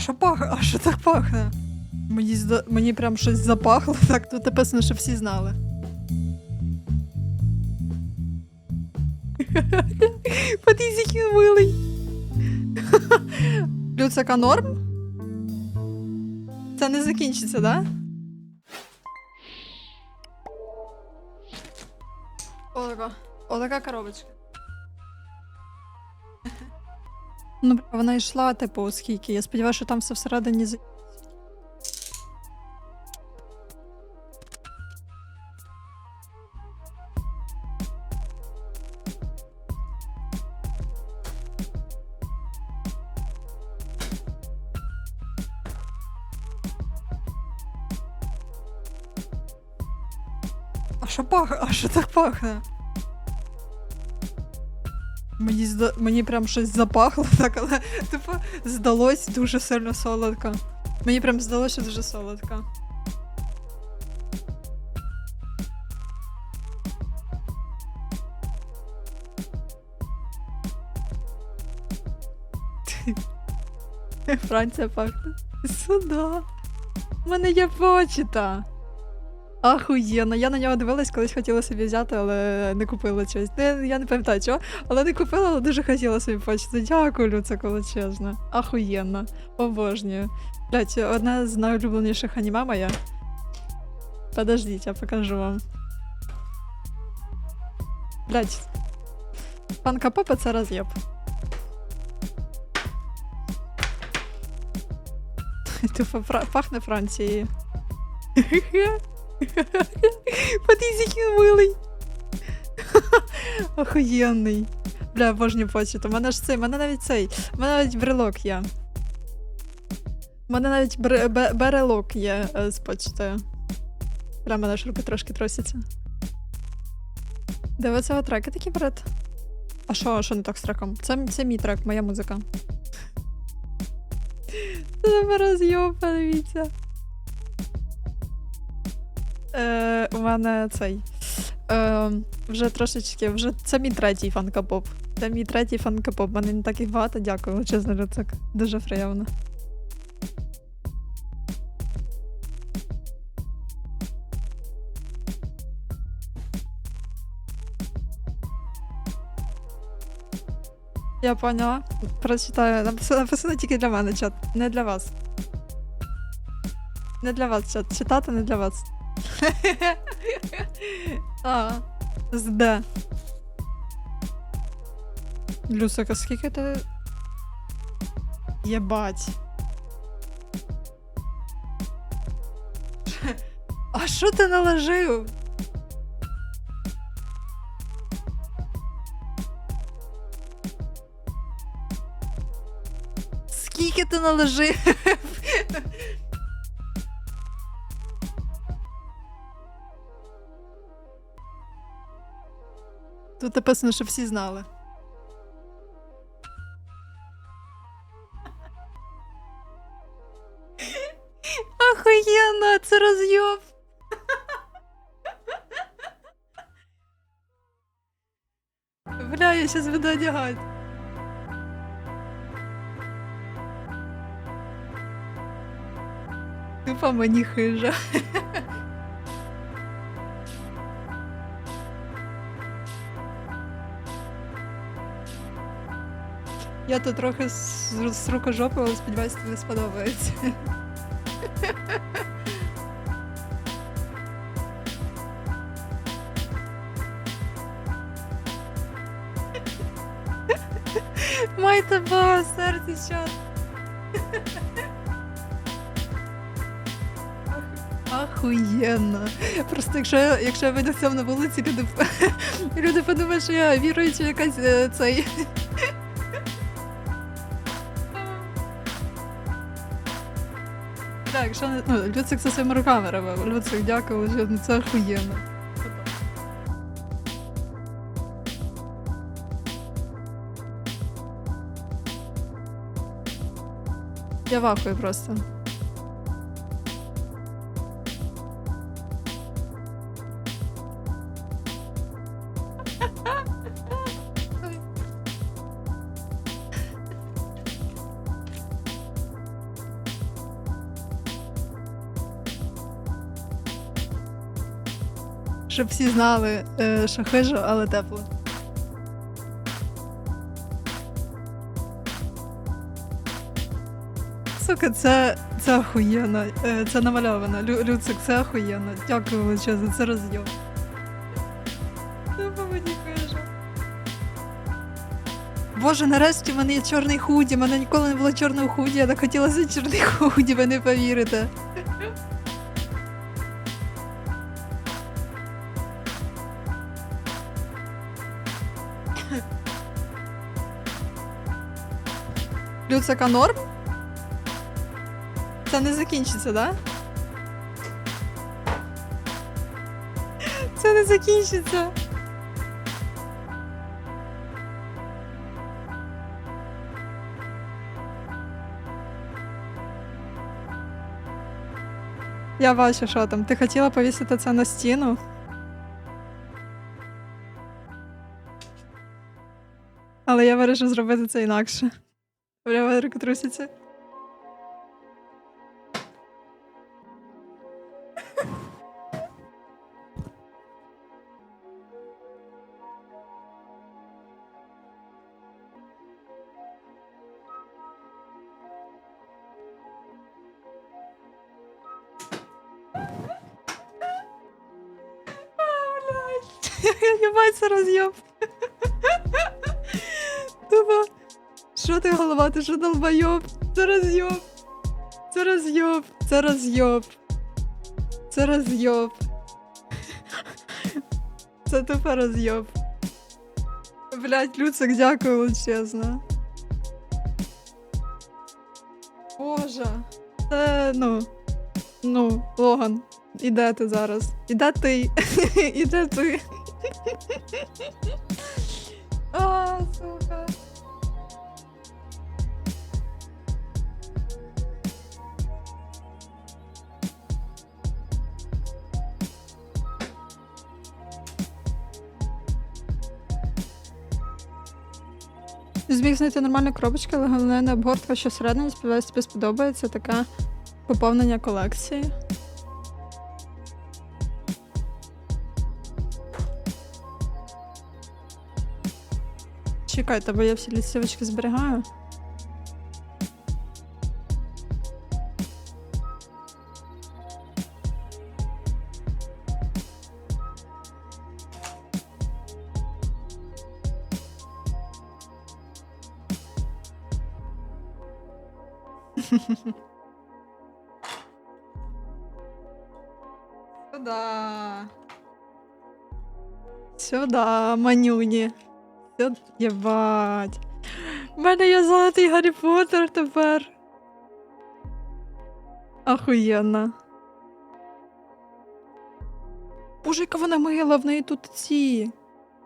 що пахне? А що так пахне? Мені, зда... Мені прям щось запахло, так тут написано, що всі знали. Подивіться, який милий. Норм? Це не закінчиться, да? Отака. Отака коробочка. Ну, бля, вона йшла, типу, скільки. Я сподіваюся, що там все всередині. з- А що пахне? А що так пахне? Мені, зда... Мені прям щось запахло, так, але типу здалось дуже сильно солодко. Мені прям здалося, дуже солодко. Франція пахне. Сюда. У мене є почта. Ахуєнно. Я на нього дивилась, колись хотіла собі взяти, але не купила щось. Не, я не пам'ятаю чого, але не купила, але дуже хотіла собі почту. Дякую, Люце, величезно. Ахуєнно. Обожнюю. Блять, одна з найулюбленіших аніме моя. Подождіть, я покажу вам. Блять. Пан Капопа це роз'єб. Тупо пахне Францією. Подивіться, який милий. Охуєнний. Бля, обожнюю почту. У мене ж цей, у мене навіть цей. У мене навіть брелок є. У мене навіть берелок є е, з почтою. Бля, мене ж руки трошки тросяться. Дивиться треки такі брат. А що, що не так з треком? Це, це мій трек, моя музика. Це розйоб, подивіться. Е, у мене цей. Е, вже трошечки, вже це мій третій фанкапоп. Це мій третій фанкапоп. Мене не таких багато, дякую, величезно, Люцик. Дуже приємно. Я поняла. Прочитаю. Написано тільки для мене чат. Не для вас. Не для вас чат. Читати не для вас. а, з Д. Люсика, скільки ти. Єбать. А що ти наложив? Скільки ти наложив? Тут написано, що всі знали. Охуєнно, це розйоб. Бля, я сейчас буду одягать. Тупо мені хижа. Я тут трохи з, рукожопи, але сподіваюся, тобі сподобається. Майте ба, серце чат. Ахуєнно. Просто якщо якщо я вийду цьому на вулиці, люди, люди подумають, що я віруюча якась е, цей. Так, якщо не. Ну, Люцик це своїми руками робив. Люцик, дякую, що ну, це охуєнно. Я вакую просто. Щоб всі знали, е, що хижо, але тепло. Сука, це, це охуєнно. Е, Це намальовано. Лю, Люцик, це охуєнно. Дякую величезно, це розйом. Боже, нарешті в мене є чорний худі. У мене ніколи не було чорного худі, я так хотілося чорний худі, ви не повірите. Люцика норм? Це не закінчиться, да? Це не закінчиться. Я бачу, що там. Ти хотіла повісити це на стіну? Але я вирішив зробити це інакше. Бля, руки трусяться. Роз'єб. Тупо. Що ти голова? Ти що долбойоб? Це роз'єб. Це роз'єб. Це роз'єб. Це роз'єб. Це тупо роз'єб. Блять, Люцик, дякую величезно. Боже. Це, ну. Ну, Логан, іде ти зараз? Іде ти? Іде ти? А, сука. Зміг знайти нормальні коробочки, але головне не обгортка, що всередині сподіваюся, тобі сподобається таке поповнення колекції. Чекайте, бо я всі лісівочки зберігаю. Сюда. Сюда, манюні. Єбать. У мене є золотий Гаррі Поттер тепер. Охуєнно. Боже, яка вона мила, в неї тут ці.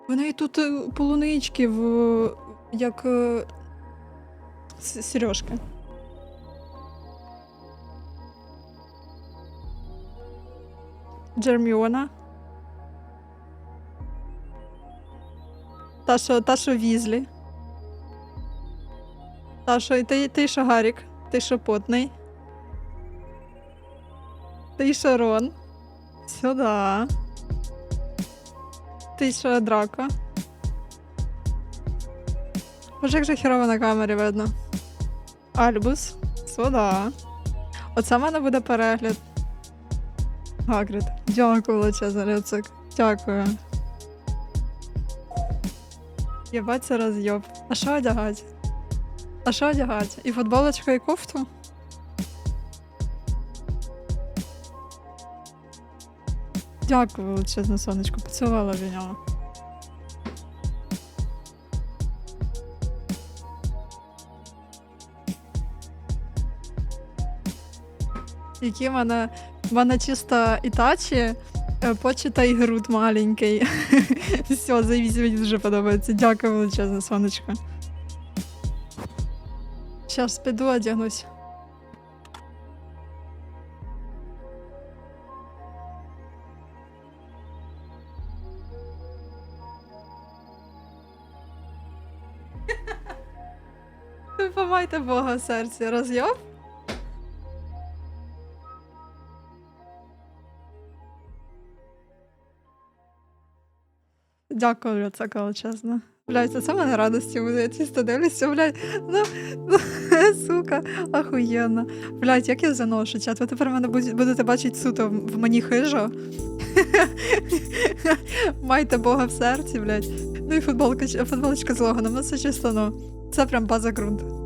В неї тут е, полунички в. як. е, сережки. Джерміона. Та, що, та, що Візлі. Та, що ти, ти що Гарік, ти що потний. Ти що Рон. Сюда. Ти що Драко. Боже, як же херово на камері видно. Альбус. Сюда. Оце в мене буде перегляд. Гагрид. Дякую, величезний Рицик. Дякую. Єбать, це роз'єб. А що одягать? А що одягать? І футболочку, і кофту? Дякую, величезне сонечко. Поцілувала в нього. Які в мене, в мене чисто ітачі, е, почитай груд маленький. Все, заїзд, мені дуже подобається. Дякую величезне, сонечко. Щас піду одягнусь. Помайте Бога серці, розйоб? Дякую, це чесно. Блядь, це саме на радості буде. Я чисто дивлюся, блядь, ну, ну сука, ахуєнно. Блядь, як я заношу чат, ви тепер мене будете бачити суто в мені хижо. Майте Бога в серці, блядь. Ну і футболка, футболочка з логоном, ну це чисто, ну. Це прям база ґрунт.